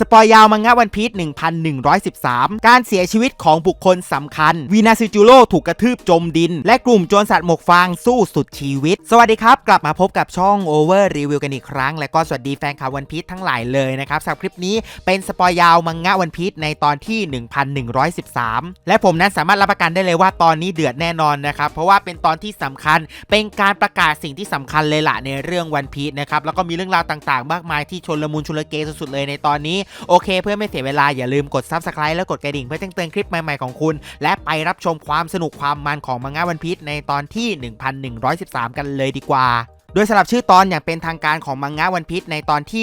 สปอยยาวมังงะวันพีช1113 การเสียชีวิตของบุคคลสำคัญ วีนาซิจูโร่ถูกกระทืบจมดิน และกลุ่มโจรสัตว์หมกฟางสู้สุดชีวิต สวัสดีครับ กลับมาพบกับช่อง Over Review กันอีกครั้ง และก็สวัสดีแฟนข่าววันพีชทั้งหลายเลยนะครับสำหรับคลิปนี้เป็นสปอยยาวมังงะวันพีชในตอนที่ 1113 และผมนั้นสามารถรับประกันได้เลยว่าตอนนี้เดือดแน่นอนนะครับเพราะว่าเป็นตอนที่สำคัญ เป็นการประกาศสิ่งที่สำคัญเลยล่ะในเรื่องวันพีชนะครับแล้วก็มีเรื่องราวต่าง ๆ มากมายที่ชนละมุนชุลเกสุดๆเลยในตอนนี้โอเคเพื่อไม่เสียเวลาอย่าลืมกด Subscribe และกดกระดิ่งเพื่อแจ้งเตือนคลิปใหม่ๆของคุณ และไปรับชมความสนุกความมันของมังงะวันพีชในตอนที่ 1113 กันเลยดีกว่า โดยสำหรับชื่อตอนอย่างเป็นทางการของมังงะวันพีชในตอนที่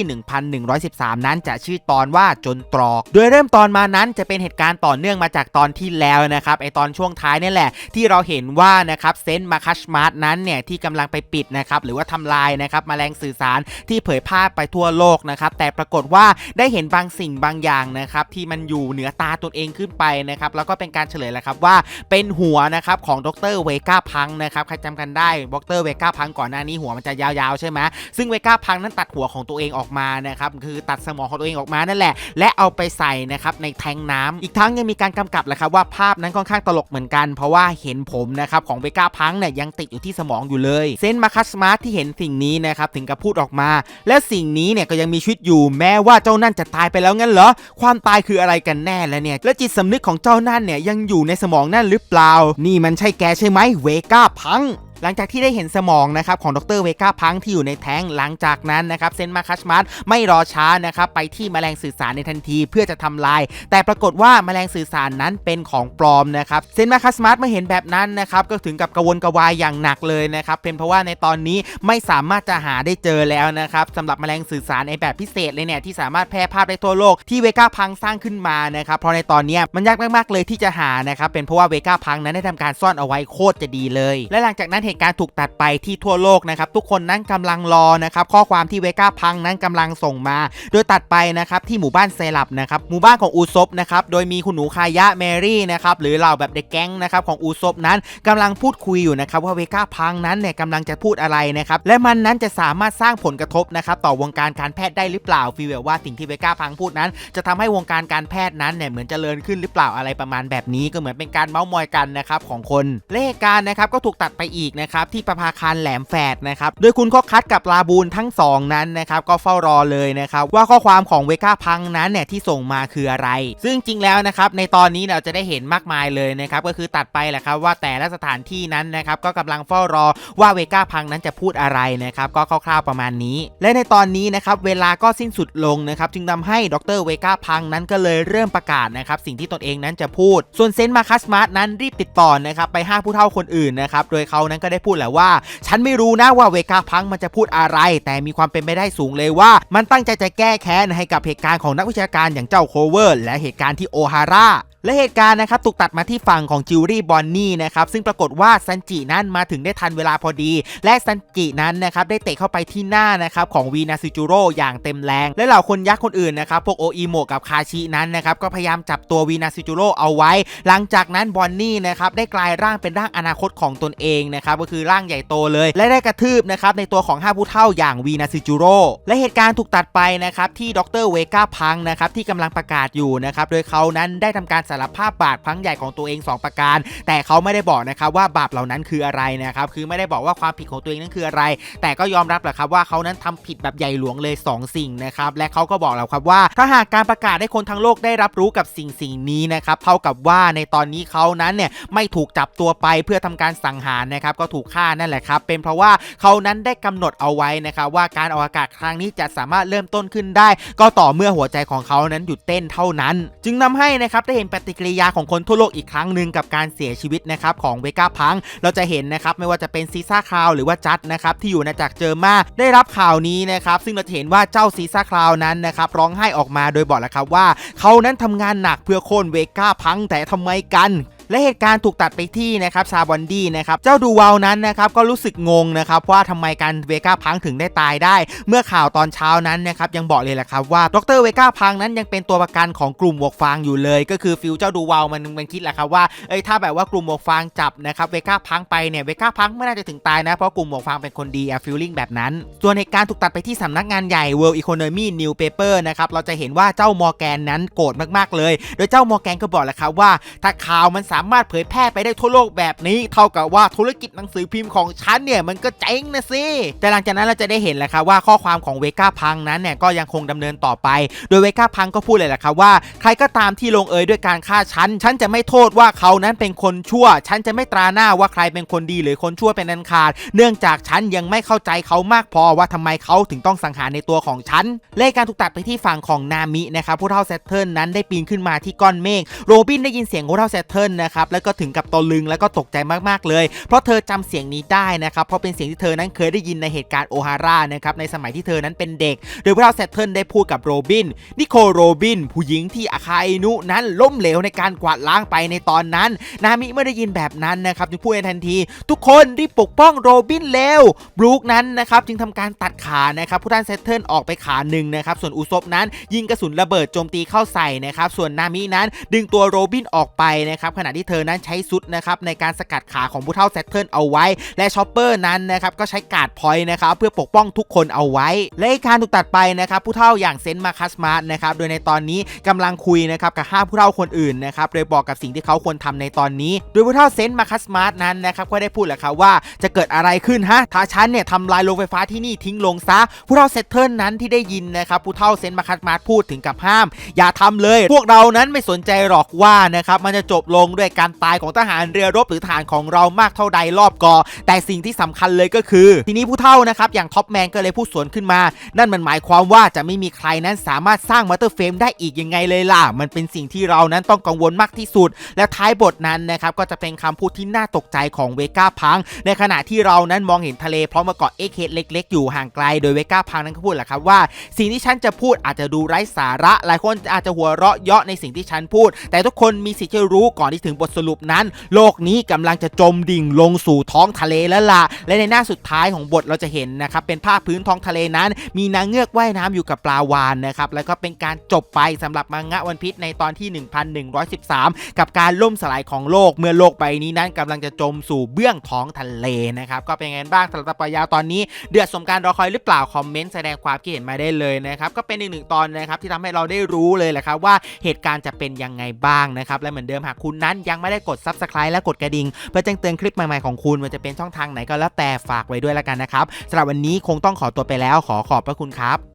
1113 นั้นจะชื่อตอนว่าจนตรอก โดยเริ่มตอนมานั้นจะเป็นเหตุการณ์ต่อเนื่องมาจากตอนที่แล้วนะครับไอตอนช่วงท้ายนี่แหละ ที่เราเห็นว่านะครับเซนต์มาคัชมาร์ตนั้นเนี่ยที่กำลังไปปิดนะครับหรือว่าทำลายนะครับแมลงสื่อสารที่เผยแพร่ไปทั่วโลกนะครับแต่ปรากฏว่าได้เห็นบางสิ่งบางอย่างนะครับที่มันอยู่เหนือตาตนเองขึ้นไปนะครับแล้วก็เป็นการเฉลยแล้วครับว่าเป็นหัวนะครับของดรเวก้าพังนะครับใครจำกันได้ดรเวก้าพังก่อนหน้านี้หัวมันจะยาวๆใช่ไหมซึ่งเวก้าพังนั้นตัดหัวของตัวเองออกมานะครับคือตัดสมองของตัวเองออกมานั่นแหละ และเอาไปใส่นะครับในแทงน้ำอีกทั้งยังมีการกำกับแหละครับว่าภาพนั้นค่อนข้างตลกเหมือนกัน เพราะว่าเห็นผมนะครับของเวก้าพังเนี่ยยังติดอยู่ที่สมองอยู่เลย เซนต์มาคัสมาร์ทที่เห็นสิ่งนี้นะครับถึงกับพูดออกมา และสิ่งนี้เนี่ยก็ยังมีชีวิตอยู่แม้ว่าเจ้านั่นจะตายไปแล้วงั้นเหรอความตายคืออะไรกันแน่แล้วเนี่ยและจิตสำนึกของเจ้านั่นเนี่ยยังอยู่ในสมองนั่นหรือเปล่า นี่มันใช่แกใช่ไหมเวก้าพัง หลังจากที่ได้เห็นสมองนะครับของดรเวก้าพังที่อยู่ในแท้งหลังจากนั้นนะครับเซนต์มาคัสมาร์ทไม่รอช้านะครับไปที่แมลงสื่อสารในทันทีเพื่อจะทำลาย แต่ปรากฏว่าแมลงสื่อสารนั้นเป็นของปลอมนะครับเซนต์มาคัสมาร์ทเมื่อเห็นแบบนั้นนะครับก็ถึงกับกระวนกระวายอย่างหนักเลยนะครับเป็นเพราะว่าในตอนนี้ไม่สามารถจะหาได้เจอแล้วนะครับสำหรับแมลงสื่อสารในแบบพิเศษเลยเนี่ยที่สามารถแพร่ภาพได้ทั่วโลกที่เวก้าพังสร้างขึ้นมานะครับเพราะในตอนนี้มันยากมากๆเลยที่จะหานะครับเป็นเพราะว่าเวก้าพังนั้นได้ทำการซ่อนเอาไว้โคตรจะดีเลย และหลังจากนั้นเหตุการณ์ถูกตัดไปที่ทั่วโลกนะครับทุกคนนั้นกำลังรอนะครับข้อความที่เวก้าพังนั้นกำลังส่งมา โดยตัดไปนะครับที่หมู่บ้านเซลับนะครับหมู่บ้านของอูซบนะครับโดยมีคุณหนูคายะแมรี่นะครับหรือเหล่าแบบเด็กแก๊งนะครับของอูซบนั้นกำลังพูดคุยอยู่นะครับว่าเวก้าพังนั้นเนี่ยกำลังจะพูดอะไรนะครับและมันนั้นจะสามารถสร้างผลกระทบนะครับต่อวงการการแพทย์ได้หรือเปล่าฟีลแบบว่าสิ่งที่เวก้าพังพูดนั้น จะทำให้วงการการแพทย์นั้นเนี่ยเหมือนเจริญขึ้นหรือเปล่าอะไรประมาณแบบนี้ก็เหมือนเป็นการเมาส์มอยกันนะครับของคนและเหตุการนะครับก็ถูกตัดไปอีกนะครับที่ประภาคารแหลมแฝดนะครับโดยคุณข้อคัดกับลาบูนทั้งสองนั้นนะครับก็เฝ้ารอเลยนะครับว่าข้อความของเวก้าพังนั้นเนี่ยที่ส่งมาคืออะไร ซึ่งจริงแล้วนะครับในตอนนี้เราจะได้เห็นมากมายเลยนะครับก็คือตัดไปแหละครับว่าแต่ละสถานที่นั้นนะครับก็กำลังเฝ้ารอว่าเวก้าพังนั้นจะพูดอะไรนะครับก็คร่าวๆประมาณนี้ และในตอนนี้นะครับเวลาก็สิ้นสุดลงนะครับจึงทำให้ดรเวก้าพังนั้นก็เลยเริ่มประกาศนะครับสิ่งที่ตนเองนั้นจะพูด ส่วนเซนต์มาคัสมาร์ทนั้นรีบติดต่อนะครับไปห้าผู้เฒ่าคนอื่นนะครับโดยเขานั้นก็ได้พูดแหละว่า ฉันไม่รู้นะว่าเวก้าพังมันจะพูดอะไร แต่มีความเป็นไปได้สูงเลยว่า มันตั้งใจจะแก้แค้นให้กับเหตุการณ์ของนักวิชาการอย่างเจ้าโคเวอร์ และเหตุการณ์ที่โอฮาร่าและเหตุการณ์นะครับถูกตัดมาที่ฝั่งของจิวรี่บอนนี่นะครับซึ่งปรากฏว่าซันจินั้นมาถึงได้ทันเวลาพอดี และซันจินั้นนะครับได้เตะเข้าไปที่หน้านะครับของวีนาซิจูโร่อย่างเต็มแรง และเหล่าคนยักษ์คนอื่นนะครับพวกโออิโมะกับคาชินั้นนะครับก็พยายามจับตัววีนาซิจูโร่เอาไว้ หลังจากนั้นบอนนี่นะครับได้กลายร่างเป็นร่างอนาคตของตนเองนะครับก็คือร่างใหญ่โตเลย และได้กระทืบนะครับในตัวของห้าผู้เฒ่าอย่างวีนาซิจูโร่และเหตุการณ์ถูกตัดไปนะครับที่ดรเวก้าพังนะครับที่กำลังประกาศอยู่นะครับโดยเขานั้นได้ทำการสารภาพบาปครั้งใหญ่ของตัวเอง 2 ประการ แต่เขาไม่ได้บอกนะครับว่าบาปเหล่านั้นคืออะไรนะครับคือไม่ได้บอกว่าความผิดของตัวเองนั้นคืออะไร แต่ก็ยอมรับแหละครับว่าเขานั้นทำผิดแบบใหญ่หลวงเลย 2 สิ่งนะครับและเขาก็บอกแล้วครับว่า ถ้าหากการประกาศให้คนทั้งโลกได้รับรู้กับสิ่งสิ่งนี้นะครับเท่ากับว่าในตอนนี้เขานั้นเนี่ยไม่ถูกจับตัวไปเพื่อทำการสังหารนะครับก็ถูกฆ่านั่นแหละครับเป็นเพราะว่าเขานั้นได้กำหนดเอาไว้นะครับว่าการออกอากาศครั้งนี้จะสามารถเริ่มต้นขึ้นได้ ก็ต่อเมื่อหัวใจของเขานั้นหยุดเต้นเท่านั้น จึงนำให้นะครับได้เห็นปฏิกิริยาของคนทั่วโลกอีกครั้งหนึ่งกับการเสียชีวิตนะครับของเวก้าพัง เราจะเห็นนะครับไม่ว่าจะเป็นซีซ่าคลาวหรือว่าจัดนะครับที่อยู่ในจากเจอมาได้รับข่าวนี้นะครับซึ่งเราจะเห็นว่าเจ้าซีซ่าคลาวนั้นนะครับร้องไห้ออกมาโดยบอกแล้วครับว่า เขานั้นทำงานหนักเพื่อโค่นเวก้าพังแต่ทำไมกัน และเหตุการณ์ถูกตัดไปที่นะครับซาบอนดี้นะครับเจ้าดูวาลนั้นนะครับก็รู้สึกงงนะครับว่าทำไมการเวก้าพังถึงได้ตายได้ เมื่อข่าวตอนเช้านั้นนะครับยังบอกเลยแหละครับว่าดรเวก้าพังนั้นยังเป็นตัวประกันของกลุ่มวกฟางอยู่เลย ก็คือฟิลเจ้าดูวาลมันมันคิดแหละครับว่าเอ้ยถ้าแบบว่ากลุ่มวกฟางจับนะครับเวก้าพังไปเนี่ยเวก้าพังไม่น่าจะถึงตายนะเพราะกลุ่มวกฟางเป็นคนดีอะฟิลลิ่งแบบนั้น ส่วนเหตุการณ์ถูกตัดไปที่สำนักงานใหญ่ World Economy Newspaper นะครับเราจะเห็นว่าเจ้ามอร์แกนนั้นโกรธมากๆเลย โดยเจ้ามอร์แกนก็บอกแหละครับว่าถ้าข่าวมันสาามารถเผยแพร่ไปได้ทั่วโลกแบบนี้ เท่ากับว่าธุรกิจหนังสือพิมพ์ของฉันเนี่ยมันก็เจ๊งนะสิแต่หลังจากนั้นเราจะได้เห็นแหละครับว่าข้อความของเวก้าพังนั้นเนี่ยก็ยังคงดำเนินต่อไป โดยเวก้าพังก็พูดเลยแหละครับว่าใครก็ตามที่ลงเอยด้วยการฆ่าฉัน ฉันจะไม่โทษว่าเขานั้นเป็นคนชั่ว ฉันจะไม่ตราหน้าว่าใครเป็นคนดีหรือคนชั่วเป็นอันขาด เนื่องจากฉันยังไม่เข้าใจเขามากพอว่าทำไมเขาถึงต้องสังหารในตัวของฉันเลขการถูกตัดไปที่ฝั่งของนามินะครับผู้เท่าแซตเทิลนั้นได้ปีนขึ้นมาที่ก้อนเมฆโรบินได้ยินเสียงผู้เท่าแซตเทิลนะครับแล้วก็ถึงกับตะลึงแล้วก็ตกใจมากๆเลย เพราะเธอจำเสียงนี้ได้นะครับเพราะเป็นเสียงที่เธอนั้นเคยได้ยินในเหตุการณ์โอฮาร่านะครับในสมัยที่เธอนั้นเป็นเด็ก โดยผู้เท่าแซตเทิลได้พูดกับโรบินนิโคลโรบิน ผู้หญิงที่อาคาอินุนั้นล้มเหลวในการกวาดล้างไปในตอนนั้น นามิเมื่อได้ยินแบบนั้นนะครับจึงพูดในทันที ทุกคนรีบปกป้องโรบินเร็วบรูคนั้นนะครับจึงทำการตัดขานะครับผู้ท่านเซตเทิลออกไปขาหนึ่งนะครับส่วนอุซบนั้นยิงกระสุนระเบิดโจมตีเข้าใส่นะครับส่วนนามินั้นดึงตัวโรบินออกไปนะครับขณะที่เธอนั้นใช้ซุดนะครับในการสกัดขาของผู้เท่าเซตเทิลเอาไว้ และชอปเปอร์นั้นนะครับก็ใช้การ์ดพอยต์นะครับเพื่อปกป้องทุกคนเอาไว้ และการถูกตัดไปนะครับผู้เท่าอย่างเซนต์มาคัสมาร์นะครับโดยในตอนนี้กำลังคุยนะครับกับห้าผู้เท่าคนอื่นนะครับโดยบอกกับสิ่งที่เขาควรทำในตอนนี้ โดยผู้เท่าเซนต์มาคัสมาร์นั้นนะครับก็ได้พูดแหละครับว่าจะเกิดอะไรขึ้นฮะถ้าฉันเนี่ยทำลายโรงไฟฟ้าที่นี่ทิ้งลงซะ ผู้เท่าเซตเทิลนั้นที่ได้ยินนะครับผู้เท่าเซนต์มาคัสมาร์พูดถึงกับห้าม อย่าทำเลย พวกเรานั้นไม่สนใจหรอกว่านะครับมันจะจบลงด้วยการตายของทหารเรือรบหรือทหารของเรามากเท่าใดรอบกอ แต่สิ่งที่สำคัญเลยก็คือ ทีนี้ผู้เท่านะครับอย่างท็อปแมนก็เลยพูดสวนขึ้นมา นั่นมันหมายความว่าจะไม่มีใครนั้นสามารถสร้างมัตเตอร์เฟรมได้อีกยังไงเลยล่ะ มันเป็นสิ่งที่เรานั้นต้องกังวลมากที่สุด และท้ายบทนั้นนะครับก็จะเป็นคำพูดที่น่าตกใจของเวก้าพัง ในขณะที่เรานั้นมองเห็นทะเลพร้อมกับเกาะเอเคเล็ก ๆ อยู่ห่างไกล โดยเวก้าพังนั้นก็พูดแหละครับว่า สิ่งที่ฉันจะพูดอาจจะดูไร้สาระ หลายคนอาจจะหัวเราะเยาะในสิ่งที่ฉันพูด แต่ทุกคนมีสิทธิ์จะรู้ก่อนที่ถึงบทสรุปนั้น โลกนี้กำลังจะจมดิ่งลงสู่ท้องทะเลแล้วล่ะ และในหน้าสุดท้ายของบทเราจะเห็นนะครับเป็นภาพพื้นท้องทะเลนั้น มีนางเงือกว่ายน้ำอยู่กับปลาวานนะครับแล้วก็เป็นการจบไปสำหรับมังงะวันพิษในตอนที่ 1113 กับการล่มสลายของโลกเมื่อโลกใบนี้นั้นกำลังจะจมสู่เบื้องท้องทะเลนะครับก็เป็นไงบ้างสำหรับตะปายาวตอนนี้ เดือดสมการรอคอยหรือเปล่าคอมเมนต์แสดงความคิดเห็นมาได้เลยนะครับก็เป็นอีกหนึ่งตอนนะครับที่ทำให้เราได้รู้เลยแหละครับว่าเหตุการณ์จะเป็นยังไงบ้างนะครับและเหมือนเดิมหากคุณนั้นยังไม่ได้กด Subscribe และกดกระดิ่งเพื่อแจ้งเตือนคลิปใหม่ ๆ ของคุณมันจะเป็นช่องทางไหนก็แล้วแต่ฝากไว้ด้วยแล้วกันนะครับสำหรับวันนี้คงต้องขอตัวไปแล้วขอขอบพระคุณครับ